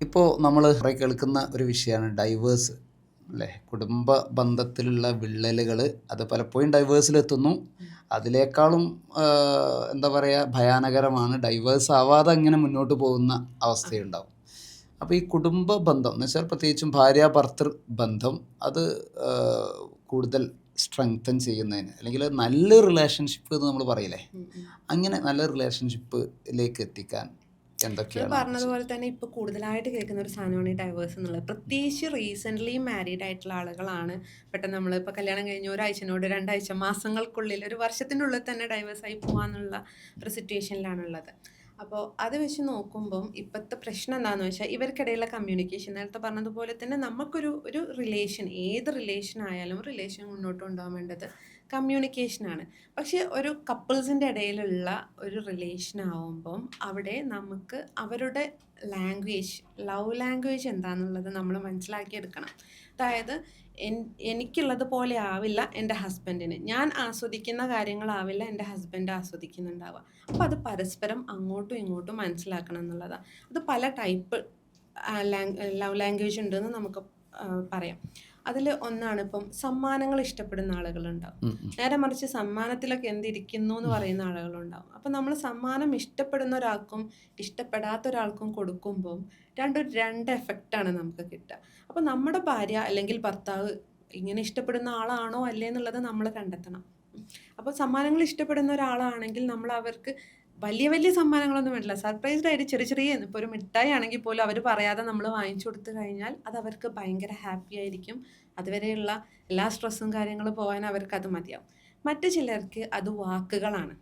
ഇപ്പോൾ നമ്മൾ കുറേ കേൾക്കുന്ന ഒരു വിഷയമാണ് ഡൈവേഴ്സ് അല്ലേ? കുടുംബ ബന്ധത്തിലുള്ള വിള്ളലുകൾ അത് പലപ്പോഴും ഡൈവേഴ്സിലെത്തുന്നു അതിനേക്കാളും ആ, എന്താ പറയുക ഭയാനകരമാണ് ഡൈവേഴ്സ് ആവാതെ അങ്ങനെ മുന്നോട്ട് പോകുന്ന അവസ്ഥയുണ്ടാവും. അപ്പോൾ ഈ കുടുംബ ബന്ധം എന്ന് വെച്ചാൽ പ്രത്യേകിച്ചും ഭാര്യ ഭർത്തൃ ബന്ധം അത് കൂടുതൽ സ്ട്രെങ്തൻ ചെയ്യുന്നതിന് അല്ലെങ്കിൽ നല്ല റിലേഷൻഷിപ്പ് എന്ന് നമ്മൾ പറയില്ലേ? അങ്ങനെ നല്ല റിലേഷൻഷിപ്പിലേക്ക് എത്തിക്കാൻ പറഞ്ഞതുപോലെ തന്നെ ഇപ്പൊ കൂടുതലായിട്ട് കേൾക്കുന്ന ഒരു സാധനമാണ് ഈ ഡൈവേഴ്സ് എന്നുള്ളത്. പ്രത്യേകിച്ച് റീസെന്റ് മാരീഡ് ആയിട്ടുള്ള ആളുകളാണ്. പെട്ടെന്ന് നമ്മൾ ഇപ്പൊ കല്യാണം കഴിഞ്ഞ ഒരാഴ്ചനോട് രണ്ടാഴ്ച മാസങ്ങൾക്കുള്ളിൽ ഒരു വർഷത്തിനുള്ളിൽ തന്നെ ഡൈവേഴ്സ് ആയി പോകാന്നുള്ള ഒരു സിറ്റുവേഷനിലാണുള്ളത് അപ്പോൾ അത് വെച്ച് നോക്കുമ്പം ഇപ്പോഴത്തെ പ്രശ്നം എന്താണെന്ന് വെച്ചാൽ ഇവർക്കിടയിലുള്ള കമ്മ്യൂണിക്കേഷൻ നേരത്തെ പറഞ്ഞതുപോലെ തന്നെ നമുക്കൊരു ഒരു റിലേഷൻ ഏത് റിലേഷൻ ആയാലും റിലേഷൻ മുന്നോട്ട് കൊണ്ടുപോകാൻ വേണ്ടത് കമ്മ്യൂണിക്കേഷനാണ് പക്ഷേ ഒരു കപ്പിൾസിന്റെ ഇടയിലുള്ള ഒരു റിലേഷൻ ആവുമ്പം അവിടെ നമുക്ക് അവരുടെ ലാംഗ്വേജ് ലവ് ലാംഗ്വേജ് എന്താണെന്നുള്ളത് നമ്മൾ മനസ്സിലാക്കിയെടുക്കണം. അതായത് എനിക്കുള്ളത് പോലെ ആവില്ല എന്റെ ഹസ്ബൻഡിന് ഞാൻ ആസ്വദിക്കുന്ന കാര്യങ്ങളാവില്ല എന്റെ ഹസ്ബൻഡ് ആസ്വദിക്കുന്നുണ്ടാവുക. അപ്പോൾ അത് പരസ്പരം അങ്ങോട്ടും ഇങ്ങോട്ടും മനസ്സിലാക്കണം എന്നുള്ളതാണ് അത് പല ടൈപ്പ് ലവ് ലാംഗ്വേജ് ഉണ്ടെന്ന് നമുക്ക് പറയാം. അതിൽ ഒന്നാണ് ഇപ്പം സമ്മാനങ്ങൾ ഇഷ്ടപ്പെടുന്ന ആളുകളുണ്ടാവും. നേരെ മറിച്ച് സമ്മാനത്തിലൊക്കെ എന്തിരിക്കുന്നു എന്ന് പറയുന്ന ആളുകളുണ്ടാവും. അപ്പം നമ്മൾ സമ്മാനം ഇഷ്ടപ്പെടുന്ന ഒരാൾക്കും ഇഷ്ടപ്പെടാത്ത ഒരാൾക്കും കൊടുക്കുമ്പോൾ രണ്ടും രണ്ട് എഫക്റ്റാണ് നമുക്ക് കിട്ടുക. അപ്പം നമ്മുടെ ഭാര്യ അല്ലെങ്കിൽ ഭർത്താവ് ഇങ്ങനെ ഇഷ്ടപ്പെടുന്ന ആളാണോ അല്ലേ എന്നുള്ളത് നമ്മൾ കണ്ടെത്തണം. അപ്പോൾ സമ്മാനങ്ങൾ ഇഷ്ടപ്പെടുന്ന ഒരാളാണെങ്കിൽ നമ്മൾ അവർക്ക് വലിയ വലിയ സമ്മാനങ്ങളൊന്നും വേണ്ടില്ല. സർപ്രൈസ്ഡ് ആയിട്ട് ചെറിയ ചെറിയ ഇപ്പോൾ ഒരു മിഠായി ആണെങ്കിൽ പോലും അവർ പറയാതെ നമ്മൾ വാങ്ങിച്ചു കൊടുത്തു കഴിഞ്ഞാൽ അത് അവർക്ക് ഭയങ്കര ഹാപ്പി ആയിരിക്കും. അതുവരെയുള്ള എല്ലാ സ്ട്രെസ്സും കാര്യങ്ങളും പോകാൻ അവർക്ക് അത് മതിയാവും. മറ്റു ചിലർക്ക് അത് വാക്കുകളാണ്.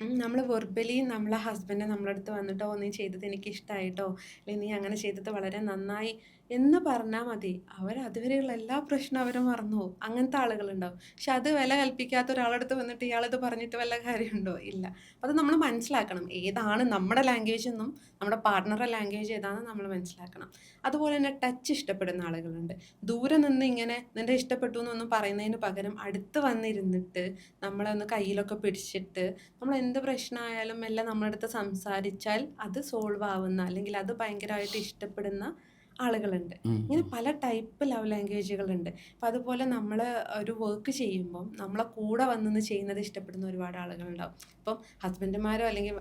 നമ്മൾ വെർബലി നമ്മളെ ഹസ്ബൻഡ് നമ്മളെ അടുത്ത് വന്നിട്ടോ നീ ചെയ്തത് എനിക്ക് ഇഷ്ടമായിട്ടോ അല്ലെങ്കിൽ നീ അങ്ങനെ ചെയ്തത് വളരെ നന്നായി എന്ന് പറഞ്ഞാൽ മതി. അവർ അതുവരെയുള്ള എല്ലാ പ്രശ്നവും അവർ മറന്നു പോകും. അങ്ങനത്തെ ആളുകളുണ്ടാവും. പക്ഷെ അത് വില കൽപ്പിക്കാത്ത ഒരാളടുത്ത് വന്നിട്ട് ഇയാളത് പറഞ്ഞിട്ട് വല്ല കാര്യമുണ്ടോ? ഇല്ല. അത് നമ്മൾ മനസ്സിലാക്കണം. ഏതാണ് നമ്മുടെ ലാംഗ്വേജ് എന്നും നമ്മുടെ പാർട്ട്ണറുടെ ലാംഗ്വേജ് ഏതാണെന്ന് നമ്മൾ മനസ്സിലാക്കണം. അതുപോലെ തന്നെ ടച്ച് ഇഷ്ടപ്പെടുന്ന ആളുകളുണ്ട്. ദൂരെ നിന്ന് ഇങ്ങനെ നിന്റെ ഇഷ്ടപ്പെട്ടു എന്നൊന്നും പറയുന്നതിന് പകരം അടുത്ത് വന്നിരുന്നിട്ട് നമ്മളെ ഒന്ന് കയ്യിലൊക്കെ പിടിച്ചിട്ട് നമ്മൾ എന്ത് പ്രശ്നമായാലും എല്ലാം നമ്മുടെ അടുത്ത് സംസാരിച്ചാൽ അത് സോൾവ് ആവുന്ന അല്ലെങ്കിൽ അത് ഭയങ്കരമായിട്ട് ഇഷ്ടപ്പെടുന്ന ആളുകളുണ്ട്. ഇങ്ങനെ പല ടൈപ്പ് ലവ് ലാംഗ്വേജുകളുണ്ട് അപ്പം അതുപോലെ നമ്മൾ ഒരു വർക്ക് ചെയ്യുമ്പം നമ്മളെ കൂടെ വന്നിന്ന് ചെയ്യുന്നത് ഇഷ്ടപ്പെടുന്ന ഒരുപാട് ആളുകളുണ്ടാവും. ഇപ്പം ഹസ്ബൻഡുമാരോ അല്ലെങ്കിൽ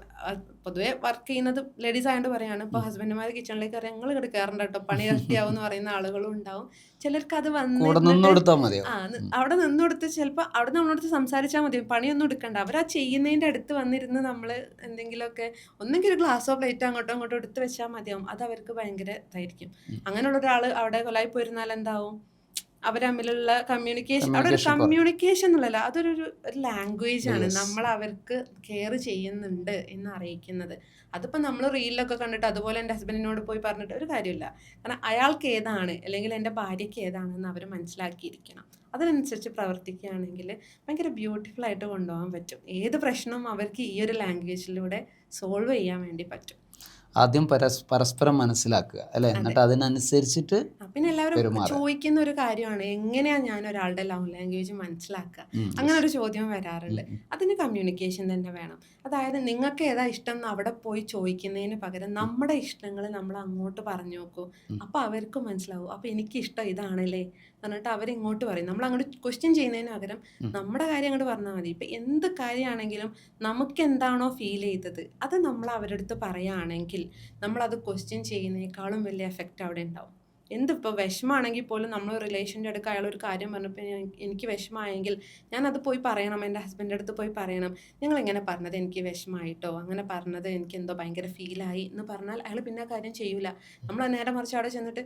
പൊതുവേ വർക്ക് ചെയ്യുന്നത് ലേഡീസ് ആയതുകൊണ്ട് പറയാണ്. ഇപ്പോൾ ഹസ്ബൻഡുമാർ കിച്ചണിലേക്ക് അറിയാം ഞങ്ങൾ കിടക്കാറുണ്ട് കേട്ടോ പണി ഇരട്ടിയാവും എന്ന് പറയുന്ന ആളുകളും ഉണ്ടാവും. ചിലർക്ക് അത് വന്ന് നിന്ന് കൊടുത്ത് മതിയോ? ആ അവിടെ നിന്നോടുത്ത് ചിലപ്പോൾ അവിടെ നമ്മളടുത്ത് സംസാരിച്ചാൽ മതി പണിയൊന്നും എടുക്കണ്ട. അവർ ആ ചെയ്യുന്നതിന്റെ അടുത്ത് വന്നിരുന്ന് നമ്മൾ എന്തെങ്കിലുമൊക്കെ ഒന്നെങ്കിൽ ഒരു ഗ്ലാസ്സോ പ്ലേറ്റോ അങ്ങോട്ടോ അങ്ങോട്ടോ എടുത്ത് വെച്ചാൽ മതിയാവും. അത് അവർക്ക് ഭയങ്കര ഇതായിരിക്കും. അങ്ങനെയുള്ള ഒരാൾ അവിടെ കൊലായി പോയിരുന്നാൽ എന്താവും? അവർ തമ്മിലുള്ള കമ്മ്യൂണിക്കേഷൻ അവിടെ ഒരു കമ്മ്യൂണിക്കേഷൻ എന്നുള്ളല്ല അതൊരു ഒരു ലാംഗ്വേജ് ആണ്. നമ്മൾ അവർക്ക് കെയർ ചെയ്യുന്നുണ്ട് എന്ന് അറിയിക്കുന്നത്. അതിപ്പോൾ നമ്മൾ റീലിലൊക്കെ കണ്ടിട്ട് അതുപോലെ എന്റെ ഹസ്ബൻഡിനോട് പോയി പറഞ്ഞിട്ട് ഒരു കാര്യമില്ല. കാരണം അയാൾക്ക് ഏതാണ്? അല്ലെങ്കിൽ എന്റെ ഭാര്യയ്ക്ക് ഏതാണെന്ന് അവർ മനസ്സിലാക്കിയിരിക്കണം. അതിനനുസരിച്ച് പ്രവർത്തിക്കുകയാണെങ്കിൽ ഭയങ്കര ബ്യൂട്ടിഫുൾ ആയിട്ട് കൊണ്ടുപോകാൻ പറ്റും. ഏത് പ്രശ്നവും അവർക്ക് ഈ ഒരു ലാംഗ്വേജിലൂടെ സോൾവ് ചെയ്യാൻ വേണ്ടി പറ്റും. ആദ്യം പരസ് പരസ്പരം മനസ്സിലാക്കുക അല്ലെ. എന്നിട്ട് അതിനനുസരിച്ചിട്ട് പിന്നെ എല്ലാവരും ചോദിക്കുന്ന ഒരു കാര്യമാണ് എങ്ങനെയാ ഞാൻ ഒരാളുടെ ലവ് ലാംഗ്വേജ് മനസ്സിലാക്കുക അങ്ങനെ ഒരു ചോദ്യം വരാറുണ്ട്. അതിന് കമ്മ്യൂണിക്കേഷൻ തന്നെ വേണം. അതായത് നിങ്ങൾക്ക് ഏതാ ഇഷ്ടം എന്ന് അവിടെ പോയി ചോദിക്കുന്നതിന് പകരം നമ്മുടെ ഇഷ്ടങ്ങൾ നമ്മൾ അങ്ങോട്ട് പറഞ്ഞു നോക്കൂ. അപ്പൊ അവർക്ക് മനസ്സിലാവും അപ്പൊ എനിക്ക് ഇഷ്ടം ഇതാണല്ലേ? എന്നിട്ട് അവരിങ്ങോട്ട് പറയും. നമ്മൾ അങ്ങോട്ട് ക്വസ്റ്റ്യൻ ചെയ്യുന്നതിന് പകരം നമ്മുടെ കാര്യം അങ്ങോട്ട് പറഞ്ഞാൽ മതി. ഇപ്പം എന്ത് കാര്യമാണെങ്കിലും നമുക്ക് എന്താണോ ഫീൽ ചെയ്തത് അത് നമ്മൾ അവരുടെ അടുത്ത് പറയുകയാണെങ്കിൽ നമ്മളത് ക്വസ്റ്റ്യൻ ചെയ്യുന്നതിനേക്കാളും വലിയ എഫക്റ്റ് അവിടെ ഉണ്ടാവും. എന്തിപ്പോൾ വിഷമാണെങ്കിൽ പോലും നമ്മൾ റിലേഷന്റെ അടുക്ക് അയാൾ ഒരു കാര്യം പറഞ്ഞപ്പോൾ എനിക്ക് വിഷമമായെങ്കിൽ ഞാനത് പോയി പറയണം എന്റെ ഹസ്ബൻഡിന്റെ അടുത്ത് പോയി പറയണം. നിങ്ങൾ എങ്ങനെ പറഞ്ഞത് എനിക്ക് വിഷമമായിട്ടോ? അങ്ങനെ പറഞ്ഞത് എനിക്ക് എന്തോ ഭയങ്കര ഫീലായി എന്ന് പറഞ്ഞാൽ അയാൾ പിന്നെ ആ കാര്യം ചെയ്യൂല. നമ്മൾ നേരെ മറിച്ച് അവിടെ ചെന്നിട്ട്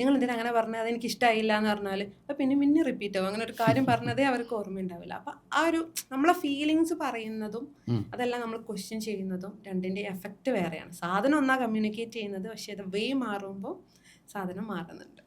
നിങ്ങൾ എന്തിനാ അങ്ങനെ പറഞ്ഞത്? അതെനിക്ക് ഇഷ്ടമായില്ല എന്ന് പറഞ്ഞാൽ അപ്പോൾ പിന്നെ പിന്നെ റിപ്പീറ്റ് ആവും. അങ്ങനെ ഒരു കാര്യം പറഞ്ഞതേ അവർക്ക് ഓർമ്മ ഉണ്ടാവില്ല അപ്പം ആ ഒരു നമ്മളെ ഫീലിങ്സ് പറയുന്നതും അതെല്ലാം നമ്മൾ ക്വസ്റ്റ്യൻ ചെയ്യുന്നതും രണ്ടിന്റെ എഫക്റ്റ് വേറെയാണ്. സാധനം ഒന്നാ കമ്മ്യൂണിക്കേറ്റ് ചെയ്യുന്നത് പക്ഷേ അത് വേ മാറുമ്പോൾ സാധനം മാറുന്നുണ്ട്.